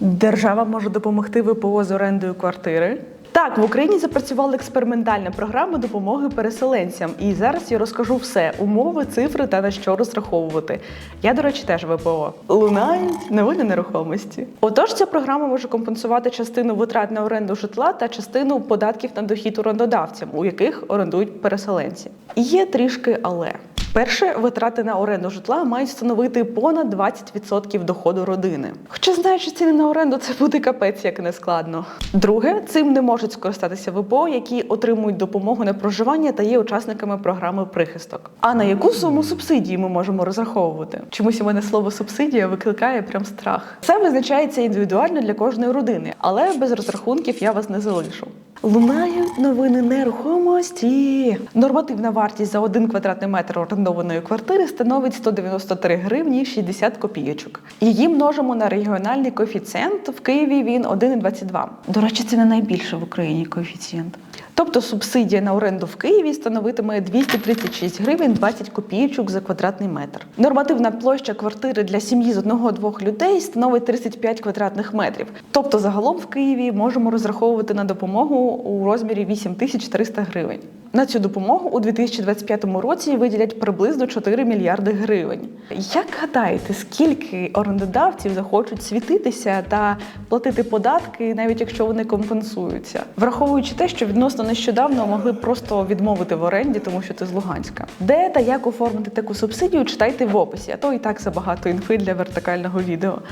Держава може допомогти ВПО з орендою квартири. Так, в Україні запрацювала експериментальна програма допомоги переселенцям. І зараз я розкажу все: умови, цифри та на що розраховувати. Я, до речі, теж ВПО. Лунають новини нерухомості. Отож, ця програма може компенсувати частину витрат на оренду житла та частину податків на дохід орендодавцям, у яких орендують переселенці. Є трішки але. Перше, витрати на оренду житла мають становити понад 20% доходу родини. Хоча знаючи ціни на оренду, це буде капець як не складно. Друге, цим не можуть скористатися ВПО, які отримують допомогу на проживання та є учасниками програми прихисток. А на яку суму субсидії ми можемо розраховувати? Чомусь у мене слово субсидія викликає прям страх. Це визначається індивідуально для кожної родини, але без розрахунків я вас не залишу. Лунають новини нерухомості. Нормативна вартість за один квадратний метр орендованої квартири становить 193 гривні 60 копійочок. Її множимо на регіональний коефіцієнт. В Києві він 1,22. До речі, це не найбільше в Україні коефіцієнт. Тобто субсидія на оренду в Києві становитиме 236 гривень 20 копійочок за квадратний метр. Нормативна площа квартири для сім'ї з одного-двох людей становить 35 квадратних метрів. Тобто загалом в Києві можемо розраховувати на допомогу у розмірі 8300 гривень. На цю допомогу у 2025 році виділять приблизно 4 мільярди гривень. Як гадаєте, скільки орендодавців захочуть світитися та платити податки, навіть якщо вони компенсуються, враховуючи те, що відносно нещодавно могли просто відмовити в оренді, тому що ти з Луганська. Де та як оформити таку субсидію, читайте в описі, а то і так забагато інфи для вертикального відео.